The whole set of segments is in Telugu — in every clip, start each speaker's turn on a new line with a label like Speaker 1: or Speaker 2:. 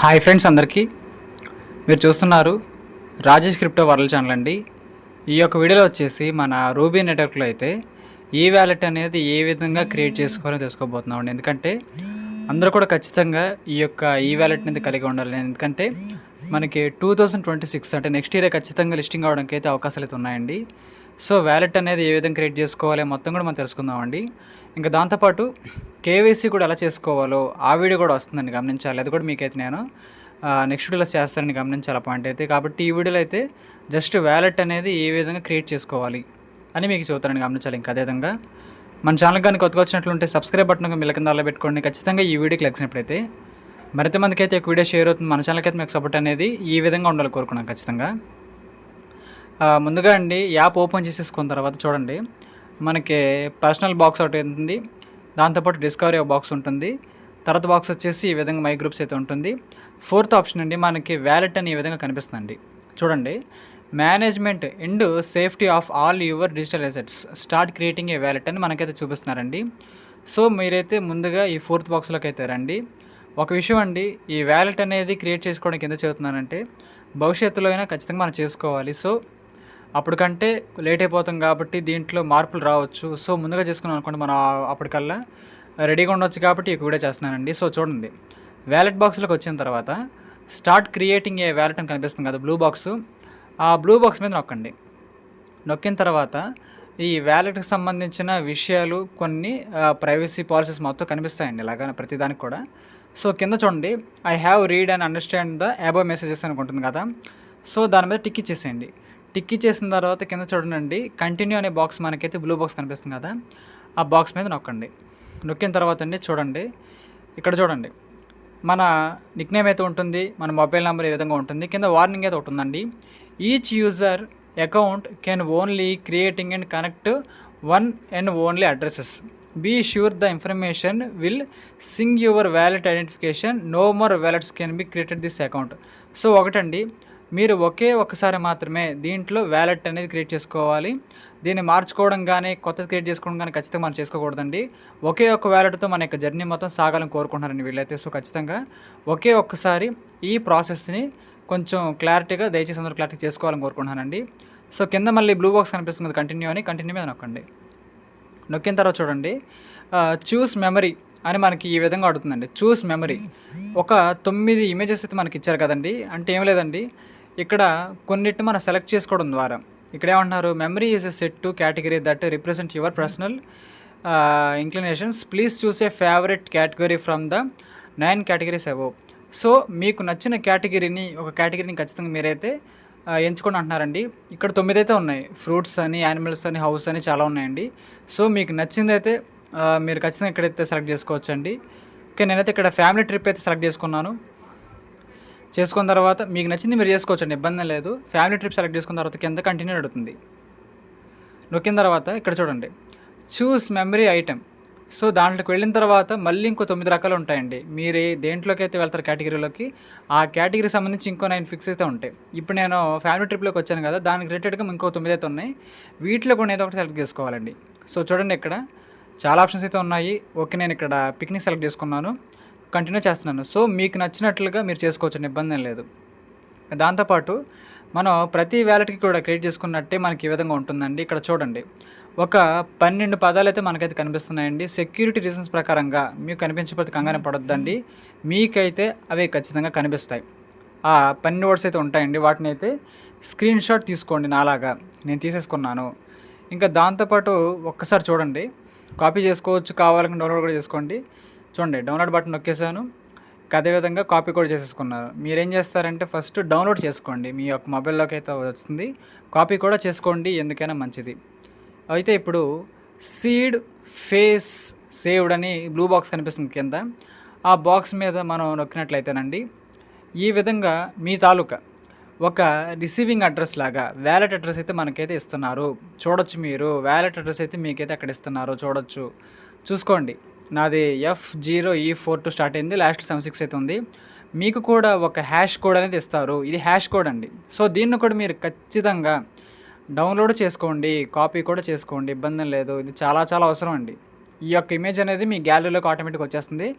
Speaker 1: హాయ్ ఫ్రెండ్స్ అందరికీ. మీరు చూస్తున్నారు రాజేష్ క్రిప్టో వరల్డ్ ఛానల్ అండి. ఈ యొక్క వీడియోలో వచ్చేసి మన రూబీ నెట్వర్క్లో అయితే ఈ వ్యాలెట్ అనేది ఏ విధంగా క్రియేట్ చేసుకోవాలో తెలుసుకోబోతున్నాం అండి. ఎందుకంటే అందరూ కూడా ఖచ్చితంగా ఈ యొక్క ఈ వ్యాలెట్ అనేది కలిగి ఉండాలి. ఎందుకంటే మనకి టూ థౌజండ్ ట్వంటీ సిక్స్ అంటే నెక్స్ట్ ఇయర్ ఖచ్చితంగా లిస్టింగ్ అవడానికి అయితే అవకాశాలు అయితే ఉన్నాయండి. సో వ్యాలెట్ అనేది ఏ విధంగా క్రియేట్ చేసుకోవాలి మొత్తం కూడా మనం తెలుసుకుందామండి ఇంకా దాంతోపాటు కేవైసీ కూడా ఎలా చేసుకోవాలో ఆ వీడియో కూడా వస్తుందండి గమనించాలి. అది కూడా మీకైతే నేను నెక్స్ట్ వీడియోలో చేస్తానని గమనించాలి పాయింట్ అయితే. కాబట్టి ఈ వీడియోలో అయితే జస్ట్ వ్యాలెట్ అనేది ఏ విధంగా క్రియేట్ చేసుకోవాలి అని మీకు చెబుతానని గమనించాలి ఇంకా అదేవిధంగా మన ఛానల్ కానీ కొత్తగా వచ్చినట్లుంటే సబ్స్క్రైబ్ బటన్ మిల్ల కింద అలా పెట్టుకోండి. ఖచ్చితంగా ఈ వీడియోకి లెక్సినప్పుడైతే మరింత మందికి అయితే ఒక వీడియో షేర్ అవుతుంది. మన ఛానల్కి అయితే మీకు సపోర్ట్ అనేది ఈ విధంగా ఉండాలి కోరుకున్నాను ఖచ్చితంగా. ముందుగా అండి యాప్ ఓపెన్ చేసేసుకున్న తర్వాత చూడండి. మనకి పర్సనల్ బాక్స్ ఒకటి ఉంటుంది. దాంతోపాటు డిస్కవరీ బాక్స్ ఉంటుంది. తర్వాత బాక్స్ వచ్చేసి ఈ విధంగా మై గ్రూప్స్ అయితే ఉంటుంది. ఫోర్త్ ఆప్షన్ అండి మనకి వ్యాలెట్ అని ఈ విధంగా కనిపిస్తుందండి. చూడండి. Management and safety of all your digital assets start creating a wallet అని మనకైతే చూపిస్తున్నారండి. సో మీరైతే ముందుగా ఈ ఫోర్త్ బాక్స్లోకి అయితే రండి. ఒక విషయం అండి ఈ వ్యాలెట్ అనేది క్రియేట్ చేసుకోవడానికి ఎందుకు చెబుతున్నానంటే భవిష్యత్తులో అయినా ఖచ్చితంగా మనం చేసుకోవాలి. సో అప్పుడు కంటే లేట్ అయిపోతాం కాబట్టి దీంట్లో మార్పులు రావచ్చు. సో ముందుగా చేసుకున్నాం అనుకోండి మనం అప్పటికల్లా. రెడీగా ఉండొచ్చు కాబట్టి ఎక్కువ కూడా చేస్తున్నానండి. సో చూడండి. వ్యాలెట్ బాక్స్లోకి వచ్చిన తర్వాత స్టార్ట్ క్రియేటింగ్ ఏ వ్యాలెట్ అని కనిపిస్తుంది కదా బ్లూ బాక్స్ ఆ బ్లూ బాక్స్ మీద నొక్కండి. నొక్కిన తర్వాత ఈ వ్యాలెట్కి సంబంధించిన విషయాలు కొన్ని ప్రైవసీ పాలసీస్ మొత్తం కనిపిస్తాయండి ఇలాగా ప్రతిదానికి కూడా. సో కింద చూడండి. I have read and understand the above messages అనుకుంటుంది కదా. సో దాని మీద టిక్ ఇచ్చేసేయండి. టిక్ ఇచ్చేసిన తర్వాత కింద చూడండి కంటిన్యూ అనే బాక్స్ మనకైతే బ్లూ బాక్స్ కనిపిస్తుంది కదా ఆ బాక్స్ మీద నొక్కండి. నొక్కిన తర్వాత అండి చూడండి ఇక్కడ చూడండి. మన నిక్నేమ్ అయితే ఉంటుంది మన మొబైల్ నెంబర్ ఏ విధంగా ఉంటుంది కింద వార్నింగ్ అయితే ఉంటుందండి each user account can only creating and connect one and only addresses be sure the information will sing your wallet identification no more wallets can be created this account so ఒకటండి మీరు ఒకే ఒక్కసారి మాత్రమే దీంట్లో వ్యాలెట్ అనేది క్రియేట్ చేసుకోవాలి. దీన్ని మార్చుకోవడం కానీ కొత్తది క్రియేట్ చేసుకోవడం కానీ ఖచ్చితంగా మనం చేసుకోకూడదండి. ఒకే ఒక్క వ్యాలెట్తో మన యొక్క జర్నీ మొత్తం సాగాలని కోరుకుంటున్నారండి వీళ్ళైతే. సో ఖచ్చితంగా ఒకే ఒక్కసారి ఈ ప్రాసెస్ని కొంచెం క్లారిటీగా దయచేసి అందరూ క్లారిటీ చేసుకోవాలని కోరుకుంటున్నానండి. సో కింద మళ్ళీ బ్లూ బాక్స్ కనిపిస్తుంది కంటిన్యూ అని కంటిన్యూ మీద నొక్కండి. నొక్కిన తర్వాత చూడండి. చూస్ మెమరీ అని మనకి ఈ విధంగా అడుగుతుందండి. Choose memory. ఒక తొమ్మిది ఇమేజెస్ అయితే మనకి ఇచ్చారు కదండి. అంటే ఏం లేదండి. ఇక్కడ కొన్నిటిని మనం సెలెక్ట్ చేసుకోవడం ద్వారా. ఇక్కడ ఏమంటున్నారు? Memory is a set to category that represent your personal inclinations please choose a favourite category from the nine categories above so మీకు నచ్చిన కేటగిరీని ఒక కేటగిరీని ఖచ్చితంగా మీరైతే uh, ఎంచుకొని అంటున్నారండి. ఇక్కడ తొమ్మిది అయితే ఉన్నాయి. ఫ్రూట్స్ అని యానిమల్స్ అని హౌస్ అని చాలా ఉన్నాయండి. సో మీకు నచ్చింది అయితే uh, మీరు ఖచ్చితంగా ఇక్కడైతే సెలెక్ట్ చేసుకోవచ్చండి. ఓకే నేనైతే ఇక్కడ ఫ్యామిలీ ట్రిప్ అయితే సెలెక్ట్ చేసుకున్నాను. చేసుకున్న తర్వాత మీకు నచ్చింది మీరు చేసుకోవచ్చండి ఇబ్బంది లేదు. ఫ్యామిలీ ట్రిప్ సెలెక్ట్ చేసుకున్న తర్వాత కింద కంటిన్యూ అడుగుతుంది నొక్కిన తర్వాత ఇక్కడ చూడండి. చూస్ మెమరీ ఐటెం సో దాంట్లోకి వెళ్ళిన తర్వాత మళ్ళీ ఇంకో తొమ్మిది రకాలు ఉంటాయండి. మీరు దేంట్లోకి అయితే వెళ్తారు కేటగిరీలోకి ఆ కేటగిరీ సంబంధించి ఇంకో నైన్ ఫిక్స్ అయితే ఉంటాయి. ఇప్పుడు నేను ఫ్యామిలీ ట్రిప్లోకి వచ్చాను కదా దానికి రిలేటెడ్గా ఇంకో తొమ్మిది అయితే ఉన్నాయి. వీటిలో కూడా ఏదో ఒకటి సెలెక్ట్ చేసుకోవాలండి. సో చూడండి ఇక్కడ చాలా ఆప్షన్స్ అయితే ఉన్నాయి. ఓకే నేను ఇక్కడ పిక్నిక్ సెలెక్ట్ చేసుకున్నాను. కంటిన్యూ చేస్తున్నాను. సో మీకు నచ్చినట్లుగా మీరు చేసుకోవచ్చు ఇబ్బంది లేదు. దాంతోపాటు మనం ప్రతి వ్యాలెట్కి కూడా క్రియేట్ చేసుకున్నట్టే మనకి ఈ విధంగా ఉంటుందండి. ఇక్కడ చూడండి. ఒక పన్నెండు పదాలు అయితే మనకైతే కనిపిస్తున్నాయండి. సెక్యూరిటీ రీజన్స్ ప్రకారంగా మీకు కనిపించకపోతే కంగానే పడొద్దండి. మీకైతే అవి ఖచ్చితంగా కనిపిస్తాయి. ఆ పన్నెండు వర్డ్స్ అయితే ఉంటాయండి. వాటిని అయితే స్క్రీన్ షాట్ తీసుకోండి నాలాగా. నేను తీసేసుకున్నాను. ఇంకా దాంతోపాటు ఒక్కసారి చూడండి. కాపీ చేసుకోవచ్చు. కావాలని డౌన్లోడ్ కూడా చేసుకోండి. చూడండి డౌన్లోడ్ బటన్ నొక్కేసాను అదే అదేవిధంగా కాపీ కూడా చేసేసుకున్నారు. మీరేం చేస్తారంటే ఫస్ట్ డౌన్లోడ్ చేసుకోండి. మీ యొక్క మొబైల్లోకి అయితే వస్తుంది. కాపీ కూడా చేసుకోండి ఎందుకైనా మంచిది. అయితే ఇప్పుడు సీడ్ ఫేస్ సేవ్డ్ అని బ్లూ బాక్స్ కనిపిస్తుంది కింద. ఆ బాక్స్ మీద మనం నొక్కినట్లయితేనండి ఈ విధంగా మీ తాలూకా ఒక రిసీవింగ్ అడ్రస్ లాగా వ్యాలెట్ అడ్రస్ అయితే మనకైతే ఇస్తున్నారు. చూడొచ్చు మీరు వ్యాలెట్ అడ్రస్ అయితే మీకైతే అక్కడ ఇస్తున్నారు చూడొచ్చు. చూసుకోండి. నాది F zero E four two start అయింది లాస్ట్ సెవెన్ సిక్స్ అయితే ఉంది. మీకు కూడా ఒక హ్యాష్ కోడ్ అనేది ఇస్తారు. ఇది హ్యాష్ కోడ్ అండి. సో దీన్ని కూడా మీరు ఖచ్చితంగా డౌన్లోడ్ చేసుకోండి కాపీ కూడా చేసుకోండి ఇబ్బంది లేదు. ఇది చాలా చాలా అవసరం అండి. ఈ యొక్క ఇమేజ్ అనేది మీ గ్యాలరీలోకి ఆటోమేటిక్ వచ్చేస్తుంది.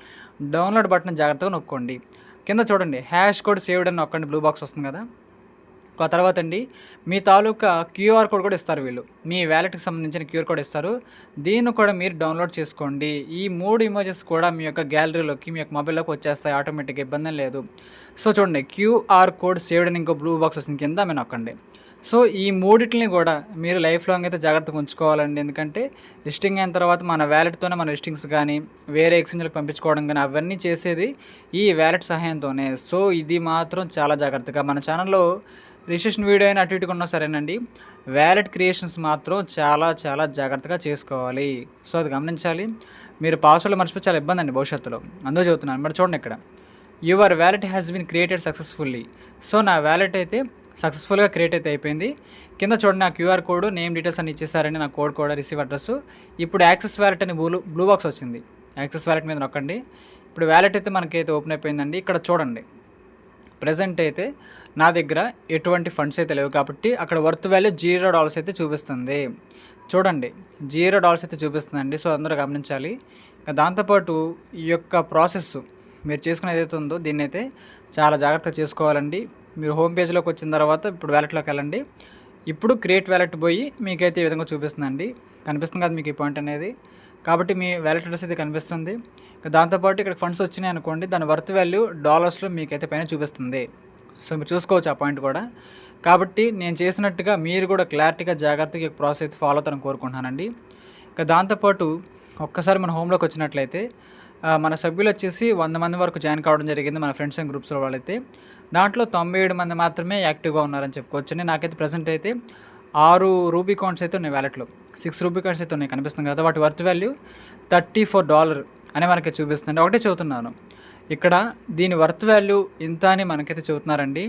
Speaker 1: డౌన్లోడ్ బటన్ జాగ్రత్తగా నొక్కండి. కింద చూడండి హ్యాష్ కోడ్ సేవ్డ్ అని నొక్కండి బ్లూ బాక్స్ వస్తుంది కదా? తర్వాత అండి మీ తాలూకా క్యూఆర్ కోడ్ కూడా ఇస్తారు వీళ్ళు. మీ వ్యాలెట్కి సంబంధించిన క్యూఆర్ కోడ్ ఇస్తారు. దీన్ని కూడా మీరు డౌన్లోడ్ చేసుకోండి. ఈ మూడు ఇమేజెస్ కూడా మీ యొక్క గ్యాలరీలోకి మీ యొక్క మొబైల్లోకి వచ్చేస్తాయి. ఆటోమేటిక్గా ఇబ్బంది లేదు. సో చూడండి క్యూఆర్ కోడ్ సేవ్డ్ అని ఇంకో బ్లూ బాక్స్ వచ్చింది కింద ఆమె నొక్కండి. సో ఈ మూడింటిని కూడా మీరు లైఫ్ లాంగ్ అయితే జాగ్రత్తగా ఉంచుకోవాలండి. ఎందుకంటే లిస్టింగ్ అయిన తర్వాత మన వ్యాలెట్తోనే మన లిస్టింగ్స్ కానీ వేరే ఎక్స్చేంజ్లకు పంపించుకోవడం కానీ అవన్నీ చేసేది ఈ వ్యాలెట్ సహాయంతోనే. సో ఇది మాత్రం చాలా జాగ్రత్తగా. మన ఛానల్లో రిజిస్ట్రేషన్ వీడియో అయినా అటు ఇటుగా ఉన్నా సరేనండి. వ్యాలెట్ క్రియేషన్స్ మాత్రం చాలా చాలా జాగ్రత్తగా చేసుకోవాలి. సో అది గమనించాలి. మీరు పాస్వర్డ్లు మర్చిపోయి చాలా ఇబ్బంది అండి భవిష్యత్తులో. అందులో చెబుతున్నాను. మరి చూడండి ఇక్కడ. Your wallet has been created successfully so నా వ్యాలెట్ అయితే సక్సెస్ఫుల్గా క్రియేట్ అయితే అయిపోయింది. కింద చూడండి నా క్యూఆర్ కోడ్ నేమ్ డీటెయిల్స్ అని ఇచ్చేసారండి. నా కోడ్ కూడా రిసీవ్ అడ్రస్ ఇప్పుడు యాక్సెస్ వ్యాలెట్ అని బ్లూ బ్లూ బాక్స్ వచ్చింది. యాక్సెస్ వ్యాలెట్ మీద నొక్కండి. ఇప్పుడు వ్యాలెట్ అయితే మనకైతే ఓపెన్ అయిపోయిందండి. ఇక్కడ చూడండి. ప్రజెంట్ అయితే నా దగ్గర ఎటువంటి ఫండ్స్ అయితే లేవు కాబట్టి అక్కడ వర్త్ వాల్యూ జీరో డాలర్స్ అయితే చూపిస్తుంది. చూడండి జీరో డాలర్స్ అయితే చూపిస్తుందండి. సో అందరూ గమనించాలి. ఇంకా దాంతోపాటు ఈ యొక్క ప్రాసెస్ మీరు చేసుకునే ఏదైతే ఉందో దీన్ని అయితే చాలా జాగ్రత్తగా చేసుకోవాలండి. మీరు హోమ్ పేజ్లోకి వచ్చిన తర్వాత ఇప్పుడు వ్యాలెట్లోకి వెళ్ళండి. ఇప్పుడు క్రియేట్ వ్యాలెట్ పోయి మీకైతే ఈ విధంగా చూపిస్తుందండి. కనిపిస్తుంది కదా మీకు ఈ పాయింట్ అనేది? కాబట్టి మీ వ్యాలెట్ అడ్రస్ అయితే కనిపిస్తుంది. దాంతోపాటు ఇక్కడ ఫండ్స్ వచ్చినాయి అనుకోండి దాని వర్త్ వాల్యూ డాలర్స్లో మీకైతే పైన చూపిస్తుంది. సో మీరు చూసుకోవచ్చు ఆ పాయింట్ కూడా. కాబట్టి నేను చేసినట్టుగా మీరు కూడా క్లారిటీగా జాగ్రత్తగా ప్రాసెస్ అయితే ఫాలో అవుతారని కోరుకుంటున్నానండి. ఇంకా దాంతోపాటు ఒక్కసారి మన హోమ్లోకి వచ్చినట్లయితే మన సభ్యులు వచ్చేసి వంద మంది వరకు జాయిన్ కావడం జరిగింది మన ఫ్రెండ్స్ అండ్ గ్రూప్స్లో వాళ్ళైతే. దాంట్లో తొంభై ఏడు మంది మాత్రమే యాక్టివ్గా ఉన్నారని చెప్పుకోవచ్చు నాకైతే ప్రజెంట్ అయితే ఆరు రూబీ కాయిన్స్ అయితే ఉన్నాయి వ్యాలెట్లో సిక్స్ రూబీ కాయిన్స్ అయితే ఉన్నాయి కనిపిస్తుంది కదా. వాటి worth value thirty four dollar అని మనకి చూపిస్తుంది. ఒకటే చెబుతున్నాను. ఇక్కడ దీని వర్త్ వాల్యూ ఇంత అని మనకైతే చెబుతున్నారండి.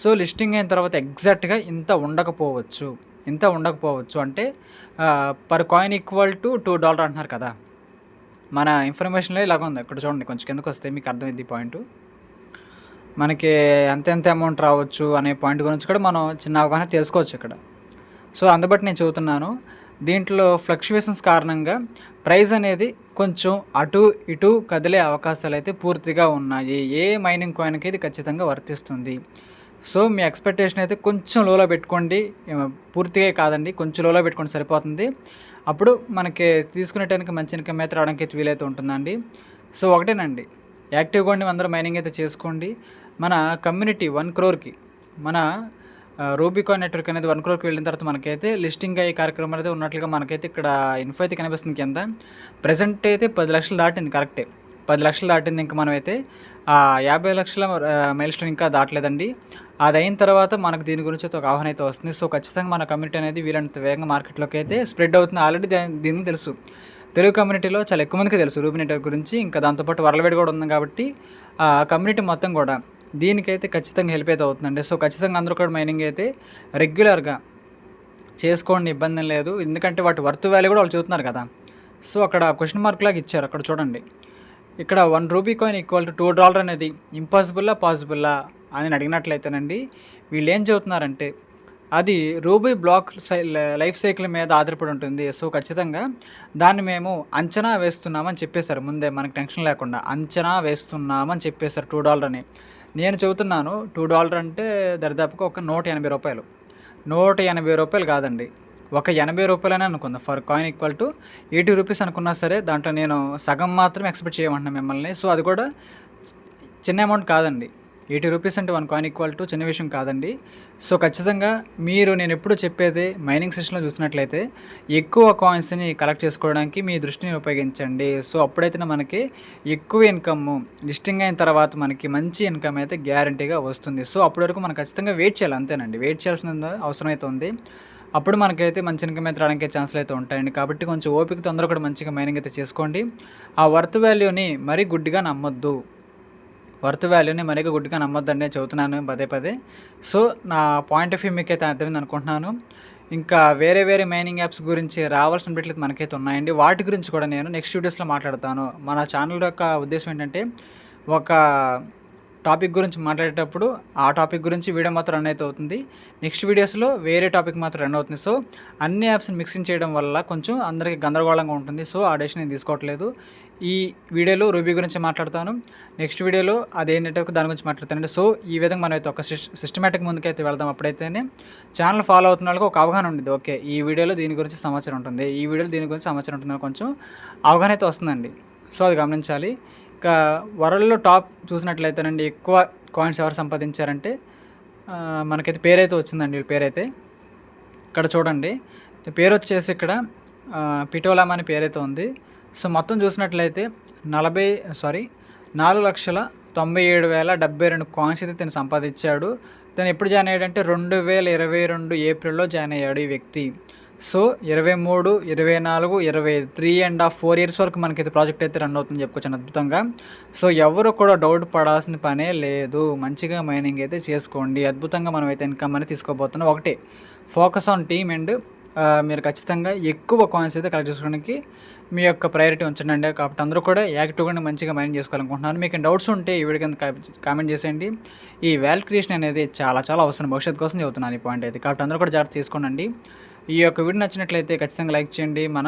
Speaker 1: సో లిస్టింగ్ అయిన తర్వాత ఎగ్జాక్ట్గా ఇంత ఉండకపోవచ్చు. ఇంత ఉండకపోవచ్చు అంటే per coin equal to two dollar అంటున్నారు కదా. మన ఇన్ఫర్మేషన్లో ఇలాగ ఉంది. ఇక్కడ చూడండి కొంచెం కిందకు వస్తే మీకు అర్థమైంది పాయింట్. మనకి ఎంత ఎంత అమౌంట్ రావచ్చు అనే పాయింట్ గురించి కూడా మనం చిన్న అవగాహన తెలుసుకోవచ్చు ఇక్కడ. సో అందుబట్టి నేను చెబుతున్నాను దీంట్లో ఫ్లక్చువేషన్స్ కారణంగా ప్రైస్ అనేది కొంచెం అటు ఇటు కదిలే అవకాశాలు అయితే పూర్తిగా ఉన్నాయి. ఏ మైనింగ్ కాయిన్కి ఇది ఖచ్చితంగా వర్తిస్తుంది. సో మీ ఎక్స్పెక్టేషన్ అయితే కొంచెం లోలో పెట్టుకోండి. పూర్తిగా కాదండి కొంచెం లోలో పెట్టుకోండి సరిపోతుంది. అప్పుడు మనకి తీసుకునేటానికి మంచి ఇన్కమ్ అయితే రావడానికి అయితే వీలైతే ఉంటుందండి. సో ఒకటేనండి యాక్టివ్గా ఉండి అందరూ మైనింగ్ అయితే చేసుకోండి. మన కమ్యూనిటీ వన్ క్రోర్కి మన రూబికాన్ నెట్వర్క్ అనేది వన్ క్రోర్కి వెళ్ళిన తర్వాత మనకైతే లిస్టింగ్ అయ్యే కార్యక్రమం అయితే ఉన్నట్లుగా మనకైతే ఇక్కడ ఇన్ఫో అయితే కనిపిస్తుంది కింద. ప్రజెంట్ అయితే పది లక్షలు దాటింది కరెక్టే పది లక్షలు దాటింది ఇంకా మనమైతే యాభై లక్షల మైల్ స్టోన్ ఇంకా దాటలేదండి. అది అయిన తర్వాత మనకు దీని గురించి అయితే ఒక ఆహ్వానం అయితే వస్తుంది. సో ఖచ్చితంగా మన కమ్యూనిటీ అనేది వీలంత వేగంగా మార్కెట్లోకి అయితే స్ప్రెడ్ అవుతుంది. ఆల్రెడీ దీని తెలుసు. తెలుగు కమ్యూనిటీలో చాలా ఎక్కువ మందికి తెలుసు రూబీ నెట్వర్క్ గురించి. ఇంకా దాంతోపాటు వరలవేడి కూడా ఉంది కాబట్టి ఆ కమ్యూనిటీ మొత్తం కూడా. దీనికైతే ఖచ్చితంగా హెల్ప్ అయితే అవుతుందండి. సో ఖచ్చితంగా అందరూ కూడా మైనింగ్ అయితే రెగ్యులర్గా చేసుకోండి ఇబ్బంది లేదు. ఎందుకంటే వాటి వర్త్ వాల్యూ కూడా వాళ్ళు చూస్తున్నారు కదా. సో అక్కడ క్వశ్చన్ మార్క్ లాగా ఇచ్చారు. అక్కడ చూడండి. ఇక్కడ one rupee coin equal to two dollar అనేది ఇంపాసిబుల్లా పాసిబుల్లా అని అడిగినట్లయితేనండి వీళ్ళు ఏం చెబుతున్నారంటే అది రూబీ బ్లాక్ సై లైఫ్ సైకిల్ మీద ఆధారపడి ఉంటుంది. సో ఖచ్చితంగా దాన్ని మేము అంచనా వేస్తున్నామని చెప్పేశారు. ముందే మనకు టెన్షన్ లేకుండా అంచనా వేస్తున్నామని చెప్పేశారు టూ డాలర్ అని నేను చెబుతున్నాను టూ డాలర్ అంటే దరిదాపుగా ఒక నూట ఎనభై రూపాయలు. నూట ఎనభై రూపాయలు కాదండి. ఒక ఎనభై రూపాయలనే అనుకుందాం. Per coin equal to eighty rupees అనుకున్నా సరే దాంట్లో నేను సగం మాత్రం ఎక్స్పెక్ట్ చేయమంటున్నాను మిమ్మల్ని. సో అది కూడా చిన్న అమౌంట్ కాదండి. ఎయిటీ రూపీస్ అంటే వన్ కాయిన్ ఈక్వల్ టు చిన్న విషయం కాదండి. సో ఖచ్చితంగా మీరు నేను ఎప్పుడు చెప్పేది మైనింగ్ సెషన్లో చూసినట్లయితే ఎక్కువ కాయిన్స్ని కలెక్ట్ చేసుకోవడానికి మీ దృష్టిని ఉపయోగించండి. సో అప్పుడైతే మనకి ఎక్కువ ఇన్కమ్ లిస్టింగ్ అయిన తర్వాత మనకి మంచి ఇన్కమ్ అయితే గ్యారంటీగా వస్తుంది. సో అప్పటి వరకు మనం ఖచ్చితంగా వెయిట్ చేయాలి అంతేనండి. వెయిట్ చేయాల్సిన అవసరం అయితే ఉంది. అప్పుడు మనకైతే మంచి ఇన్కమ్ అయితే రావడానికి ఛాన్సులు అయితే ఉంటాయండి. కాబట్టి కొంచెం ఓపిక తొందరగా కూడా మంచిగా మైనింగ్ అయితే చేసుకోండి. ఆ వర్త్ వాల్యూని మరీ గుడ్డిగా నమ్మొద్దు. వర్త్ వాల్యూని మరిగా గుడ్డిగా నమ్మొద్దని నేను చెబుతున్నాను పదే పదే. సో నా పాయింట్ ఆఫ్ వ్యూ మీకు అయితే అర్థమైంది అనుకుంటున్నాను. ఇంకా వేరే వేరే మైనింగ్ యాప్స్ గురించి రావాల్సిన బిట్లు మనకైతే ఉన్నాయండి. వాటి గురించి కూడా నేను నెక్స్ట్ వీడియోస్లో మాట్లాడతాను. మన ఛానల్ యొక్క ఉద్దేశం ఏంటంటే ఒక టాపిక్ గురించి మాట్లాడేటప్పుడు ఆ టాపిక్ గురించి వీడియో మాత్రం రన్ అయితే అవుతుంది. నెక్స్ట్ వీడియోస్లో వేరే టాపిక్ మాత్రం రన్ అవుతుంది. సో అన్ని యాప్స్ని మిక్సింగ్ చేయడం వల్ల కొంచెం అందరికీ గందరగోళంగా ఉంటుంది. సో ఆ డెసిషన్ నేను తీసుకోవట్లేదు. ఈ వీడియోలో రూబీ గురించి మాట్లాడతాను. నెక్స్ట్ వీడియోలో అదే నెట్వర్క్ దాని గురించి మాట్లాడతానండి. సో ఈ విధంగా మనం అయితే ఒక సిస్టమేటిక్ ముందుకైతే వెళ్దాం అప్పుడైతేనే. ఛానల్ ఫాలో అవుతున్న వాళ్ళకి ఒక అవగాహన ఉండేది ఓకే ఈ వీడియోలో దీని గురించి సమాచారం ఉంటుంది. ఈ వీడియోలో దీని గురించి సమాచారం ఉంటుంది కొంచెం అవగాహన అయితే వస్తుందండి. సో అది గమనించాలి. వరల్డ్లో టాప్ చూసినట్లయితేనండి ఎక్కువ కాయిన్స్ ఎవరు సంపాదించారంటే మనకైతే పేరైతే వచ్చిందండి వీళ్ళ పేరైతే. ఇక్కడ చూడండి. పేరు వచ్చేసి ఇక్కడ పిటోలామ్ అనే పేరైతే ఉంది. సో మొత్తం చూసినట్లయితే నలభై సారీ నాలుగు లక్షల తొంభై ఏడు వేల డెబ్బై రెండు కాయిన్స్ అయితే తను సంపాదించాడు. తను ఎప్పుడు జాయిన్ అయ్యాడంటే రెండు వేల ఇరవై రెండు ఏప్రిల్లో జాయిన్ అయ్యాడు ఈ వ్యక్తి. సో ఇరవై మూడు ఇరవై నాలుగు ఇరవై ఐదు three and half four years వరకు మనకైతే ప్రాజెక్ట్ అయితే రన్ అవుతుంది చెప్పుకోవచ్చు అద్భుతంగా. సో ఎవరు కూడా డౌట్ పడాల్సిన పనే లేదు. మంచిగా మైనింగ్ అయితే చేసుకోండి. అద్భుతంగా మనం అయితే ఇన్కమ్ అనేది తీసుకోబోతున్నాం. ఒకటే ఫోకస్ ఆన్ టీమ్ అండ్ మీరు ఖచ్చితంగా ఎక్కువ కాయిన్స్ అయితే కలెక్ట్ చేసుకోవడానికి మీ యొక్క ప్రయారిటీ ఉంచండి. కాబట్టి అందరూ కూడా యాక్టివ్గా మంచిగా మైండ్ చేసుకోవాలనుకుంటున్నాను మీకు డౌట్స్ ఉంటే ఈ వీడియో కింద కామెంట్ చేసేయండి. ఈ వాల్ క్రియేషన్ అనేది చాలా చాలా అవసరం. భవిష్యత్తు కోసం చెబుతున్నాను ఈ పాయింట్ అయితే. కాబట్టి అందరూ కూడా జాగ్రత్త తీసుకోండి. ఈ యొక్క వీడియో నచ్చినట్లయితే ఖచ్చితంగా లైక్ చేయండి. మన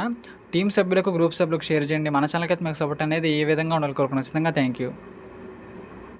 Speaker 1: టీం సభ్యులకు గ్రూప్ సభ్యులకు షేర్ చేయండి. మన ఛానల్కి అయితే మీకు సపోర్ట్ అనేది ఏ విధంగా ఉండాలి. కోరుకున్నాను. ఖచ్చితంగా థ్యాంక్ యూ